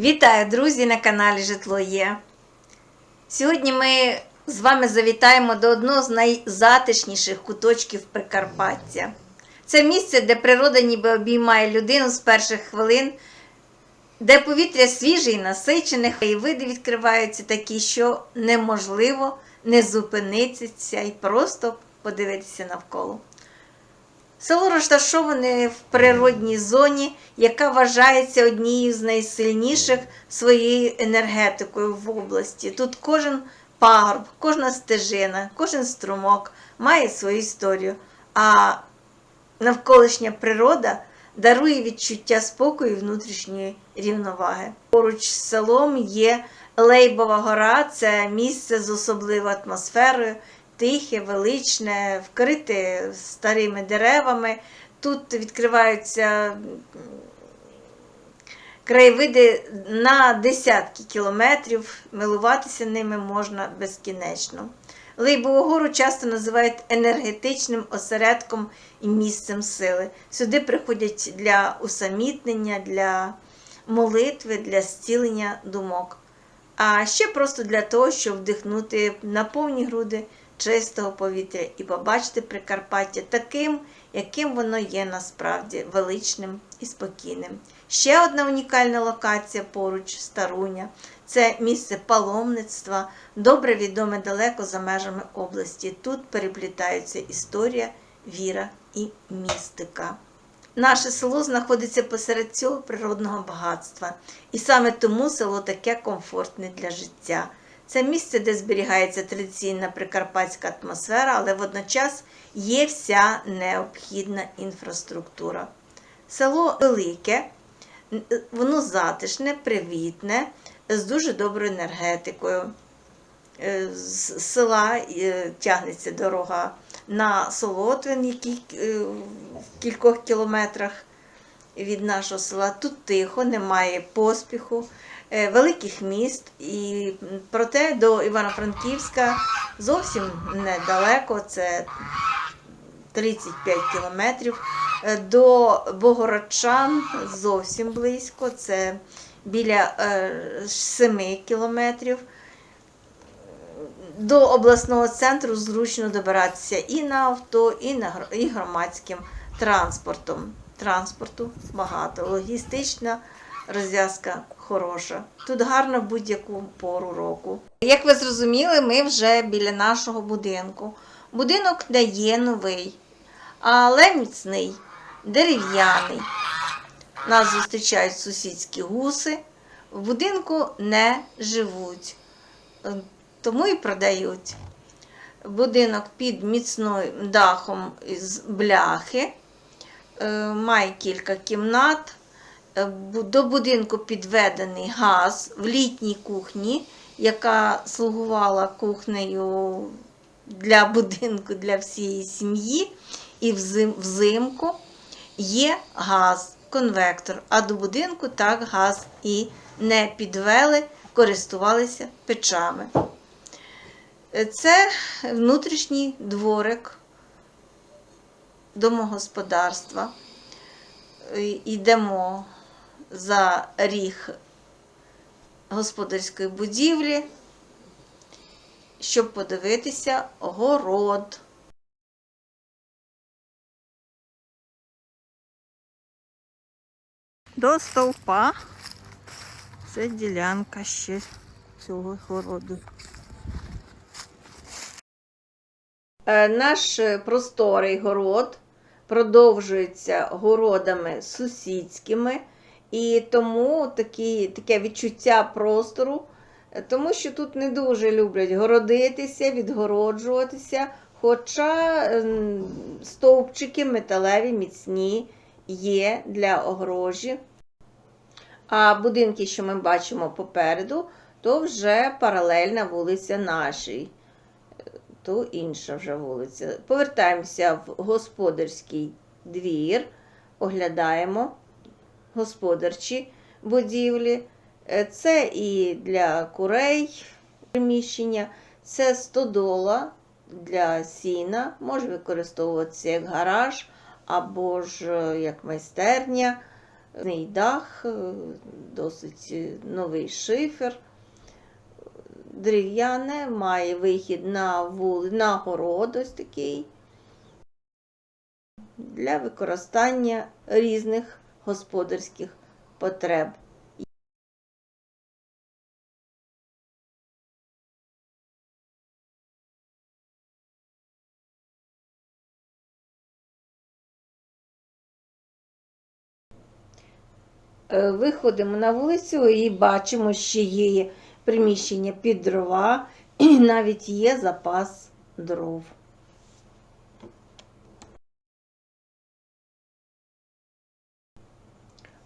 Вітаю, друзі, на каналі Житло Є. Сьогодні ми з вами завітаємо до одного з найзатишніших куточків Прикарпаття. Це місце, де природа ніби обіймає людину з перших хвилин, де повітря свіже і насичене, і види відкриваються такі, що неможливо не зупинитися і просто подивитися навколо. Село розташоване в природній зоні, яка вважається однією з найсильніших своєю енергетикою в області. Тут кожен пагорб, кожна стежина, кожен струмок має свою історію. А навколишня природа дарує відчуття спокою і внутрішньої рівноваги. Поруч з селом є Лейбова гора, це місце з особливою атмосферою, тихе, величне, вкрите старими деревами. Тут відкриваються краєвиди на десятки кілометрів, милуватися ними можна безкінечно. Лейбову гору часто називають енергетичним осередком і місцем сили. Сюди приходять для усамітнення, для молитви, для зцілення думок. А ще просто для того, щоб вдихнути на повні груди чистого повітря і побачити Прикарпаття таким, яким воно є насправді величним і спокійним. Ще одна унікальна локація поруч Старуня це місце паломництва, добре відоме далеко за межами області. Тут переплітаються історія, віра і містика. Наше село знаходиться посеред цього природного багатства, і саме тому село таке комфортне для життя. Це місце, де зберігається традиційна прикарпатська атмосфера, але водночас є вся необхідна інфраструктура. Село велике, воно затишне, привітне, з дуже доброю енергетикою. Е, З села е, тягнеться дорога на Солотвин, який е, в кількох кілометрах від нашого села. Тут тихо, немає поспіху, великих міст, і проте до Івано-Франківська зовсім недалеко, це 35 кілометрів. Е, До Богородчан зовсім близько, це біля 7 кілометрів. До обласного центру зручно добиратися і на авто, і, на, і громадським транспортом. Транспорту багато, логістична розв'язка хороша. Тут гарно в будь-яку пору року. Як ви зрозуміли, ми вже біля нашого будинку. Будинок не є новий, але міцний, дерев'яний. Нас зустрічають сусідські гуси. В будинку не живуть, е, тому і продають. Будинок під міцним дахом із бляхи, е, має кілька кімнат. Е, До будинку підведений газ в літній кухні, яка слугувала кухнею для будинку для всієї сім'ї. І взим, взимку є газ, конвектор, а до будинку так газ і не підвели, користувалися печами. Е, Це внутрішній дворик домогосподарства. Е, Йдемо за ріг господарської будівлі, щоб подивитися город. До стовпа це ділянка ще цього городу. Е, Наш просторий город продовжується городами сусідськими, і тому такі, таке відчуття простору, е, тому що тут не дуже люблять городитися, відгороджуватися, хоча ем, стовпчики металеві, міцні є для огорожі. А будинки, що ми бачимо попереду, то вже паралельна вулиця нашій то інша вже вулиця. Повертаємося в господарський двір, оглядаємо господарчі будівлі. Е, Це і для курей приміщення, це стодола для сіна, може використовуватися як гараж або ж е, як майстерня. Дах, е, досить новий шифер. Дерев'яне, має вихід на вули, на город ось такий. Для використання різних господарських потреб. Е, Виходимо на вулицю і бачимо, що є приміщення під дрова, і навіть є запас дров.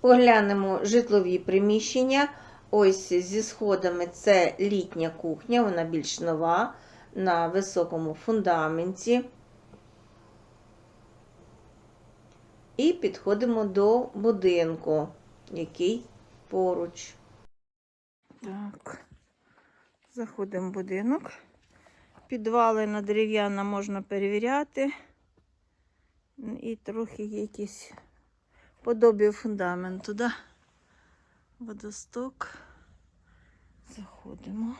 Оглянемо житлові приміщення. Ось зі сходами це літня кухня, вона більш нова, на високому фундаменті. І підходимо до будинку, який поруч. Так, заходимо в будинок. Підвали на дерев'яна можна перевіряти. І трохи якісь подобі фундаменту, да? Водосток. Заходимо.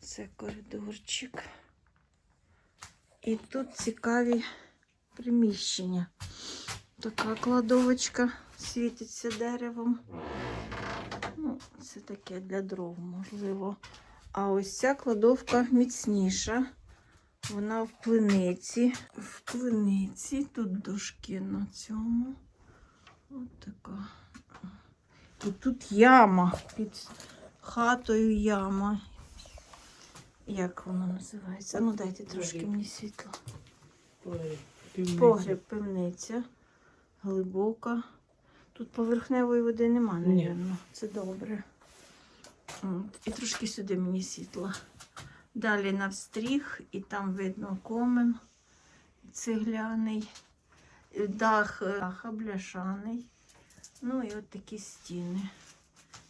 Це коридорчик. І тут цікаві приміщення. Така кладовочка світиться деревом. Ну, це таке для дров, можливо. А ось ця кладовка міцніша. Вона в плиниці. В плиниці тут дошки на цьому. От така. І тут яма під хатою яма. Як воно називається? Ну, дайте трошки мені світло. Погріб, пивниця, глибока. Тут поверхневої води нема, напевно. Це добре. От. І трошки сюди мені світла. Далі навстріг, і там видно комен цегляний, дах, е, бляшаний. Ну і от такі стіни.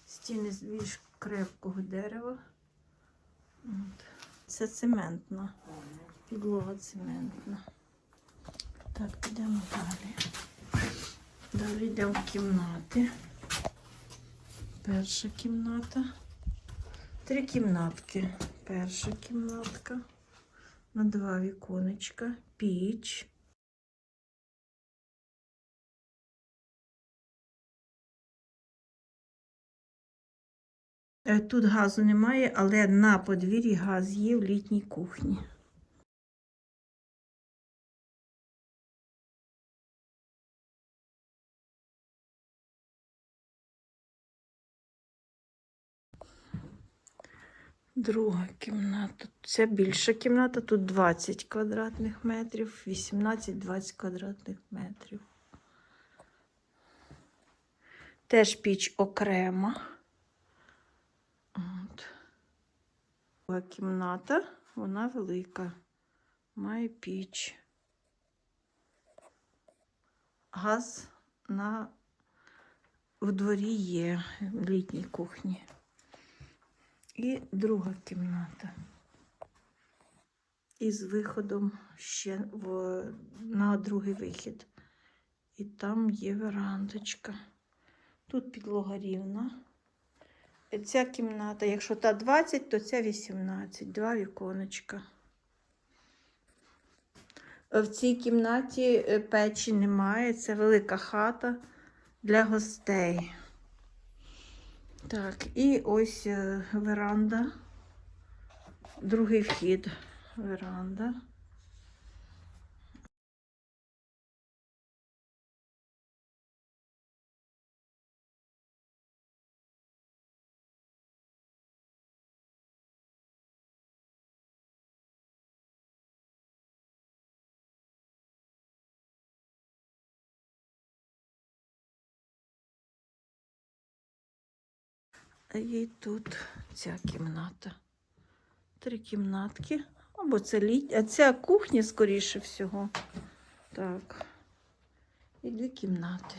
Стіни з більш крепкого дерева. От. Це цементна. Підлога цементна. Так, підемо далі. Далі йдемо в кімнати. Перша кімната. Три кімнатки. Перша кімнатка. На два віконечка. Піч. Тут газу немає, але на подвір'ї газ є в літній кухні. Друга кімната. Це більша кімната, тут 20 квадратних метрів, 18-20 квадратних метрів. Теж піч окрема. От. Друга кімната, вона велика. Має піч. Газ на в дворі є в літній кухні. І друга кімната. Із виходом ще в, на другий вихід. І там є верандочка. Тут підлога рівна. Ця кімната, якщо та 20, то ця 18. Два віконечка. В цій кімнаті е, печі немає. Це велика хата для гостей. Так, і ось е, веранда. Другий вхід. Веранда. І тут ця кімната. Три кімнатки. Або це літня, а ця кухня, скоріше всього. Так. І дві кімнати.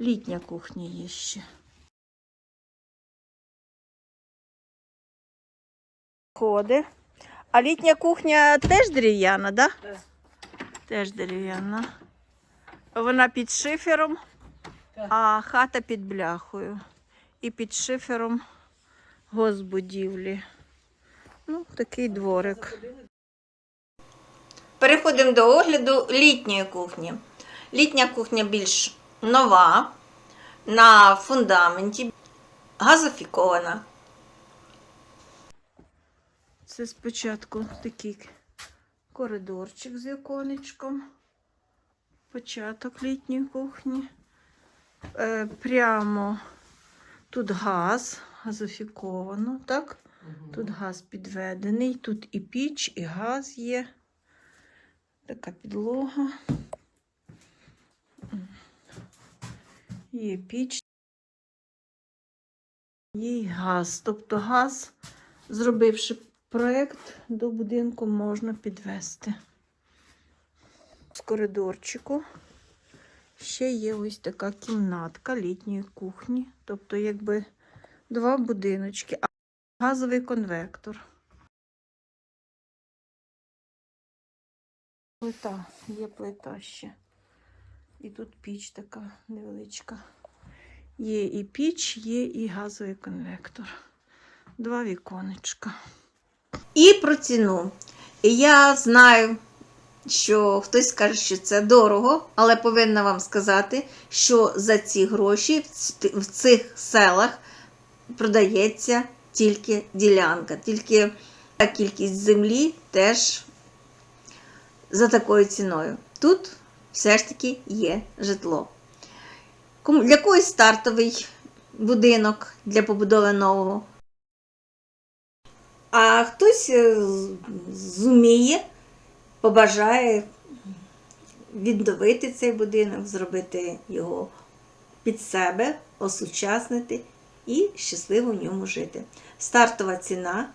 Літня кухня є ще. Ходи. А літня кухня теж дерев'яна, так? Да? Так. Теж дерев'яна. Вона під шифером. а хата під бляхою і під шифером госбудівлі. Ну, такий дворик. Переходимо до огляду літньої кухні. Літня кухня більш нова, на фундаменті, газофікована. Це спочатку такий коридорчик з віконечком. Початок літньої кухні. Е, прямо тут газ, газофіковано, так? Тут газ підведений, тут і піч, і газ є. Така підлога. Є піч. Є газ. Тобто газ, зробивши проєкт, до будинку можна підвести. З коридорчику ще є ось така кімнатка літньої кухні. Тобто, якби два будиночки, а газовий конвектор. Плита, є плита ще. І тут піч така невеличка. Є і піч, є і газовий конвектор. Два віконечка. І про ціну. Я знаю, що хтось скаже, що це дорого, але повинна вам сказати, що за ці гроші в цих селах продається тільки ділянка, тільки та кількість землі теж за такою ціною. Тут все ж таки є житло. Для когось стартовий будинок для побудови нового. А хтось е, зуміє, побажає відновити цей будинок, зробити його під себе, осучаснити і щасливо в ньому жити. Стартова ціна,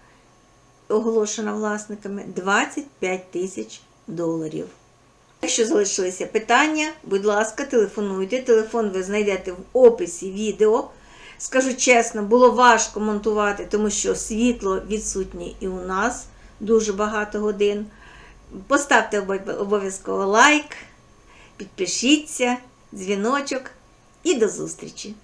оголошена власниками, 25 тисяч доларів. Якщо залишилися питання, будь ласка, телефонуйте. Телефон ви знайдете в описі відео. Скажу чесно, було важко монтувати, тому що світло відсутнє і у нас дуже багато годин. Поставте обов'язково лайк, підпишіться, дзвіночок і до зустрічі!